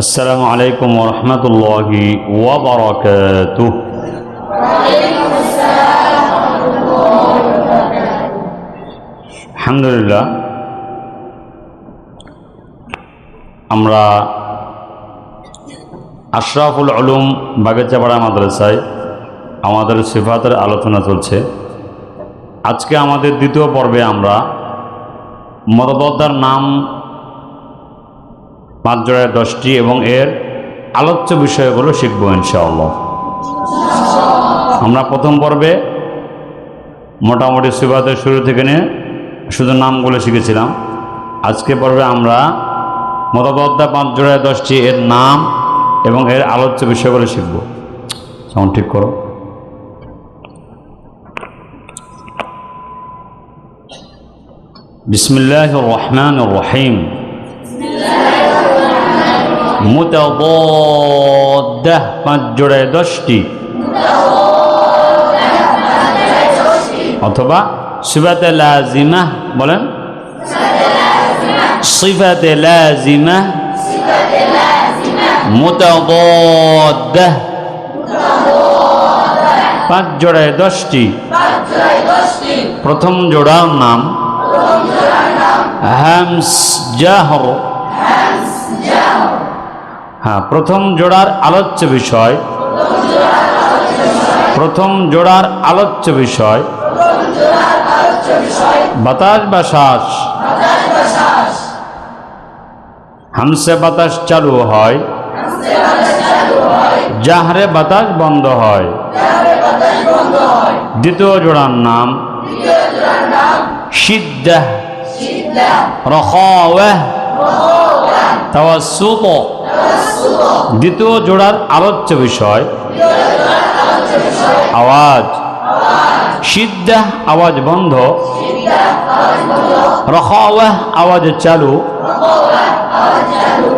আসসালামু আলাইকুম রহমতুল্লাহি আলহামদুলিল্লাহ, আমরা আশরাফুল আলম বাগেচাপাড়া মাদ্রাসায় আমাদের সিফাতের আলোচনা চলছে। আজকে আমাদের দ্বিতীয় পর্বে আমরা মতদার নাম পাঁচ জোড়ায় দশটি এবং এর আলোচ্য বিষয়গুলো শিখব ইনশাআল্লাহ। আমরা প্রথম পর্বে মোটামুটি সিফাতের শুরু থেকে নিয়ে শুধু নামগুলো শিখেছিলাম। আজকে পর্বে আমরা মতবদ্দা পাঁচ জোড়ায় দশটি, এর নাম এবং এর আলোচ্য বিষয়গুলো শিখব। সাউন্ড ঠিক করো। বিসমিল্লাহ রহমান রহিম। মুতাবদ্দাহ পাঁচ জোড়ায় দশটি। অথবা সিফাতে লাজিমা, বলেন। সিফাতে লাজিমা। মুতাবদ্দাহ পাঁচ জোড়ায় দশটি। প্রথম জোড়ার নাম হ্যামস জাহর। হ্যাঁ প্রথম জোড়ার আলোচ্য বিষয়। প্রথম জোড়ার আলোচ্য বিষয়। বাতাস বা শ্বাস? হামসে বাতাস চালু হয়। জাহরে বাতাস বন্ধ হয়। দ্বিতীয় জোড়ার নাম? সিদ্দাহ রখাওয়াহ। তাওয়াসুত দ্বিতীয় জোড়ার আলোচ্য বিষয়, আওয়াজ। সিদ্দাহ আওয়াজ বন্ধ, রখাওয়াহ আওয়াজ চালু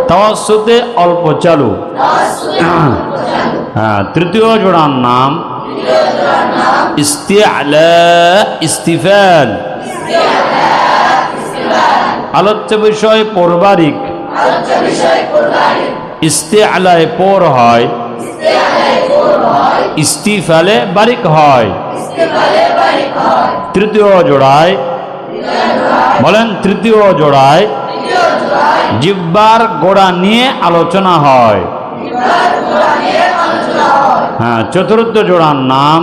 তাওয়াসুতে অল্প চালু। হ্যাঁ তৃতীয় জোড়ার নাম আলোচ্য বিষয় পৌরবারিক। ইস্তেআলায় পৌর হয়। ইস্তিফালে বারিক হয়। তৃতীয় জোড়ায়। বলেন তৃতীয় জোড়ায়। জিব্বার গোড়া নিয়ে আলোচনা হয়। হ্যাঁ চতুর্থ জোড়ার নাম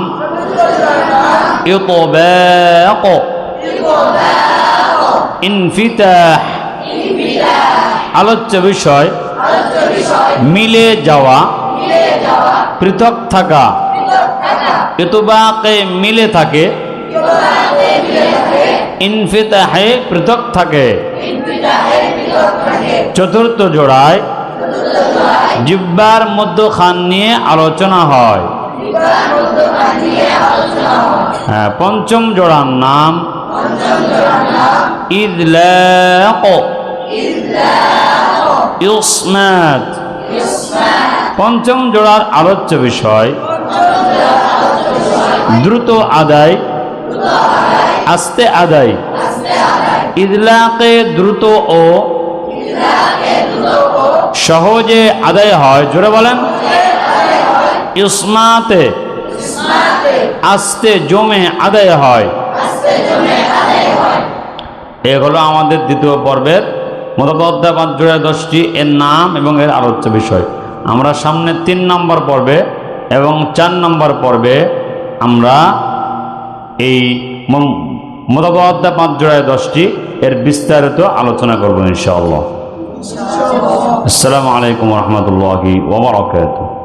ইনফিতাহ। আলোচ্য বিষয় মিলে যাওয়া, পৃথক থাকা ইতবাকে মিলে থাকে, ইনফিতাহে পৃথক থাকে, চতুর্থ জোড়ায় জিব্বার মধ্যখান নিয়ে আলোচনা হয়। হ্যাঁ পঞ্চম জোড়ার নাম ইদলাক ইসমাত পঞ্চম জোড়ার আলোচ্য বিষয়, দ্রুত আদায়, আস্তে আদায়। ইদলাকে দ্রুত ও সহজে আদায় হয়, জোরে বলেন। ইসমাতে আস্তে জমে আদায় হয়। এ হলো আমাদের দ্বিতীয় পর্বের মতবদ্ধা পাঁচজোড়া দশটি এর নাম এবং এর আলোচ্য বিষয়। আমরা সামনে তিন নম্বর পর্বে এবং চার নম্বর পর্বে আমরা এই মতকদ্দা পাঁচ জোড়ায় দশটি এর বিস্তারিত আলোচনা করব ইনশাআল্লাহ। আসসালামু আলাইকুম রহমতুল্লাহি ওবরাকাতুহ